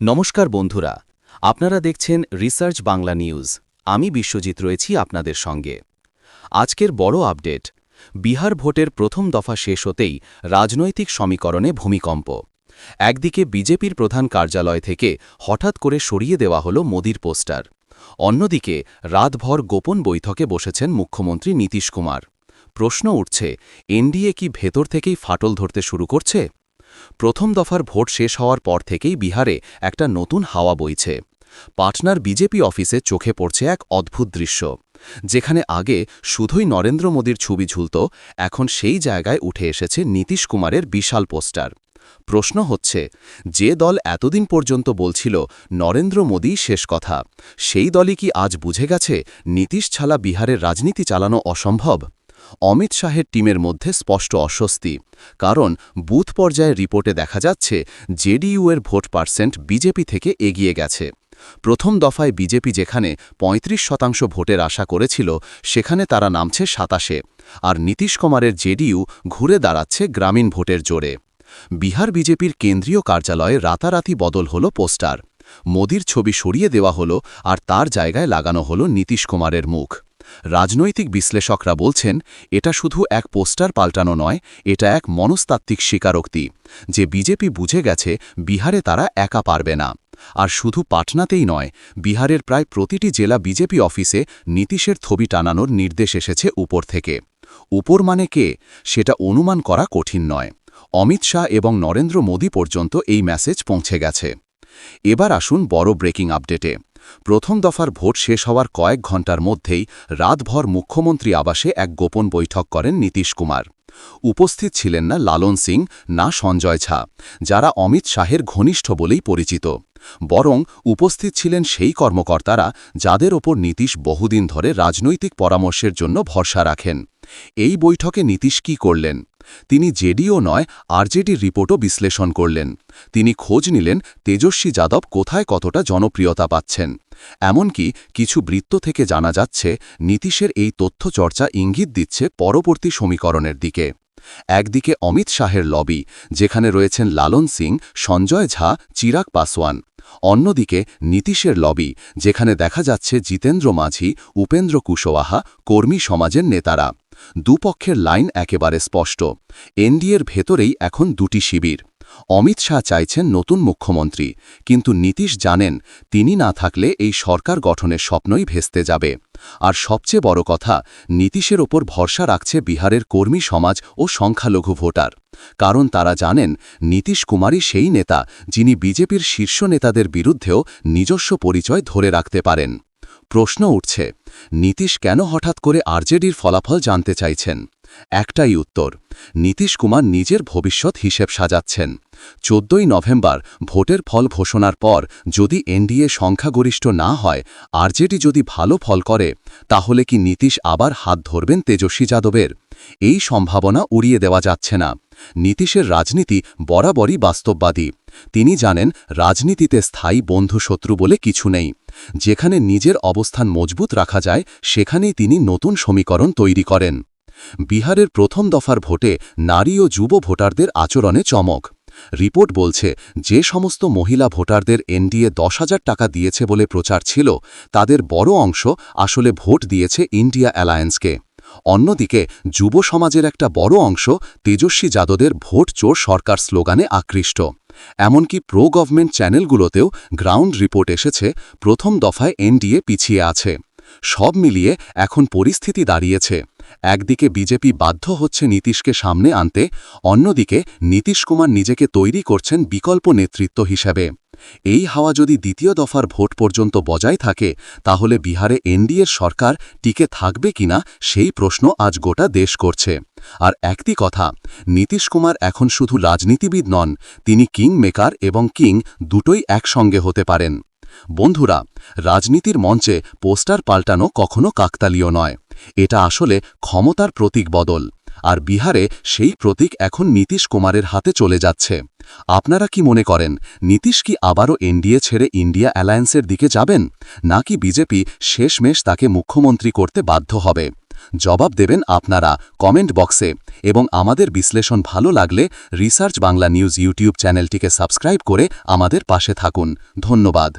নমস্কার বন্ধুরা, আপনারা দেখছেন রিসার্চ বাংলা নিউজ। আমি বিশ্বজিৎ রয়েছি আপনাদের সঙ্গে। আজকের বড় আপডেট, বিহার ভোটের প্রথম দফা শেষ হতেই রাজনৈতিক সমীকরণে ভূমিকম্প। একদিকে বিজেপির প্রধান কার্যালয় থেকে হঠাৎ করে সরিয়ে দেওয়া হল মোদির পোস্টার। অন্যদিকে রাতভর গোপন বৈঠকে বসেছেন মুখ্যমন্ত্রী নীতিশ কুমার। প্রশ্ন উঠছে, এনডিএ কি ভেতর থেকেই ফাটল ধরতে শুরু করছে? প্রথম দফার ভোট শেষ হওয়ার পর থেকেই বিহারে একটা নতুন হাওয়া বইছে। পাটনার বিজেপি অফিসে চোখে পড়ছে এক অদ্ভুত দৃশ্য, যেখানে আগে শুধুই নরেন্দ্র মোদীর ছবি ঝুলত, এখন সেই জায়গায় উঠে এসেছে নীতিশ কুমারের বিশাল পোস্টার। প্রশ্ন হচ্ছে, যে দল এতদিন পর্যন্ত বলছিল নরেন্দ্র মোদী শেষ কথা, সেই দলই কি আজ বুঝে গেছে নীতিশ ছাড়া বিহারের রাজনীতি চালানো অসম্ভব? অমিত শাহের টিমের মধ্যে স্পষ্ট অস্বস্তি, কারণ বুথ পর্যায়ে রিপোর্টে দেখা যাচ্ছে জেডিইউ এর ভোট পার্সেন্ট বিজেপি থেকে এগিয়ে গেছে। প্রথম দফায় বিজেপি যেখানে ৩৫ শতাংশ ভোটের আশা করেছিল, সেখানে তারা নামছে সাতাশে, আর নীতিশ কুমারের জেডিইউ ঘুরে দাঁড়াচ্ছে গ্রামীণ ভোটের জোরে। বিহার বিজেপির কেন্দ্রীয় কার্যালয়ে রাতারাতি বদল হল পোস্টার, মোদির ছবি সরিয়ে দেওয়া হল আর তার জায়গায় লাগানো হল নীতিশ কুমারের মুখ। রাজনৈতিক বিশ্লেষকরা বলছেন, এটা শুধু এক পোস্টার পাল্টানো নয়, এটা এক মনস্তাত্ত্বিক স্বীকারোক্তি। যে বিজেপি বুঝে গেছে, বিহারে তারা একা পারবে না। আর শুধু পাটনাতেই নয়, বিহারের প্রায় প্রতিটি জেলা বিজেপি অফিসে নীতিশের ছবি টানানোর নির্দেশ এসেছে উপর থেকে। উপর মানে কে? সেটা অনুমান করা কঠিন নয়। অমিত শাহ এবং নরেন্দ্র মোদী পর্যন্ত এই মেসেজ পৌঁছে গেছে। এবার আসুন বড় ব্রেকিং আপডেটে। প্রথম দফার ভোট শেষ হওয়ার কয়েক ঘণ্টার মধ্যেই রাতভর মুখ্যমন্ত্রী আবাসে এক গোপন বৈঠক করেন নীতিশ কুমার। উপস্থিত ছিলেন না লালন সিং, না সঞ্জয় ঝা, যারা অমিত শাহের ঘনিষ্ঠ বলেই পরিচিত। বরং উপস্থিত ছিলেন সেই কর্মকর্তারা যাদের ওপর নীতিশ বহুদিন ধরে রাজনৈতিক পরামর্শের জন্য ভরসা রাখেন। এই বৈঠকে নীতিশ কি করলেন? তিনি জেডিও নয় আরজেডির রিপোর্টও বিশ্লেষণ করলেন। তিনি খোঁজ নিলেন তেজস্বী যাদব কোথায় কতটা জনপ্রিয়তা পাচ্ছেন। এমনকি কিছু বৃত্ত থেকে জানা যাচ্ছে, নীতিশের এই তথ্য চর্চা ইঙ্গিত দিচ্ছে পরবর্তী সমীকরণের দিকে। একদিকে অমিত শাহের লবি, যেখানে রয়েছেন লালন সিং, সঞ্জয় ঝা, চিরাগ পাসওয়ান। অন্যদিকে নীতিশের লবি, যেখানে দেখা যাচ্ছে জিতেন্দ্র মাঝি, উপেন্দ্র কুশওয়াহা, কর্মী সমাজের নেতারা। দুপক্ষের লাইন একেবারে স্পষ্ট। এনডিএর ভেতরেই এখন দুটি শিবির। অমিত শাহ চাইছেন নতুন মুখ্যমন্ত্রী, কিন্তু নীতিশ জানেন তিনি না থাকলে এই সরকার গঠনের স্বপ্নই ভেস্তে যাবে। আর সবচেয়ে বড় কথা, নীতিশের ওপর ভরসা রাখছে বিহারের কর্মী সমাজ ও সংখ্যালঘু ভোটার। কারণ তারা জানেন, নীতিশ কুমারই সেই নেতা যিনি বিজেপির শীর্ষ নেতাদের বিরুদ্ধেও নিজস্ব পরিচয় ধরে রাখতে পারেন। প্রশ্ন উঠছে, নীতিশ কেন হঠাৎ করে আরজেডির ফলাফল জানতে চাইছেন? একটাই উত্তর, নীতিশ কুমার নিজের ভবিষ্যৎ হিসেব সাজাচ্ছেন। চোদ্দই নভেম্বর ভোটের ফল ঘোষণার পর যদি এনডিএ সংখ্যাগরিষ্ঠ না হয়, আরজেডি যদি ভালো ফল করে, তাহলে কি নীতিশ আবার হাত ধরবেন তেজস্বী যাদবের? এই সম্ভাবনা উড়িয়ে দেওয়া যাচ্ছে না। নীতিশের রাজনীতি বরাবরই বাস্তববাদী। তিনি জানেন, রাজনীতিতে স্থায়ী বন্ধু শত্রু বলে কিছু নেই। যেখানে নিজের অবস্থান মজবুত রাখা যায়, সেখানেই তিনি নতুন সমীকরণ তৈরি করেন। বিহারের প্রথম দফার ভোটে নারী ও যুব ভোটারদের আচরণে চমক। রিপোর্ট বলছে, যে সমস্ত মহিলা ভোটারদের এনডিএ দশ হাজার টাকা দিয়েছে বলে প্রচার ছিল, তাদের বড় অংশ আসলে ভোট দিয়েছে ইন্ডিয়া অ্যালায়েন্সকে। অন্যদিকে যুব সমাজের একটা বড় অংশ তেজস্বী যাদবের ভোট চোর সরকার স্লোগানে আকৃষ্ট। এমনকি প্রো গভর্নমেন্ট চ্যানেলগুলোতেও গ্রাউন্ড রিপোর্ট এসেছে, প্রথম দফায় এনডিএ পিছিয়ে আছে। সব মিলিয়ে এখন পরিস্থিতি দাঁড়িয়েছে। একদিকে বিজেপি বাধ্য হচ্ছে নীতিশকে সামনে আনতে, অন্যদিকে নীতিশ কুমার নিজেকে তৈরি করছেন বিকল্প নেতৃত্ব হিসেবে। এই হাওয়া যদি দ্বিতীয় দফার ভোট পর্যন্ত বজায় থাকে, তাহলে বিহারে এনডিএর সরকার টিকে থাকবে কিনা সেই প্রশ্ন আজ গোটা দেশ করছে। আর একটি কথা, নীতিশ কুমার এখন শুধু রাজনীতিবিদ নন, তিনি কিং মেকার এবং কিং দুটোই একসঙ্গে হতে পারেন। বন্ধুরা, রাজনীতির মঞ্চে পোস্টার পাল্টানো কখনো কাকতালীয় নয়। এটা আসলে ক্ষমতার প্রতীক বদল। আর বিহারে সেই প্রতীক এখন নীতিশ কুমারের হাতে চলে যাচ্ছে। আপনারা কি মনে করেন, নীতিশ কি আবারও এনডিএ ছেড়ে ইন্ডিয়া অ্যালায়েন্সের দিকে যাবেন? নাকি বিজেপি শেষমেশ তাকে মুখ্যমন্ত্রী করতে বাধ্য হবে? জবাব দেবেন আপনারা কমেন্ট বক্সে। এবং আমাদের বিশ্লেষণ ভালো লাগলে রিসার্চ বাংলা নিউজ ইউটিউব চ্যানেলটিকে সাবস্ক্রাইব করে আমাদের পাশে থাকুন। ধন্যবাদ।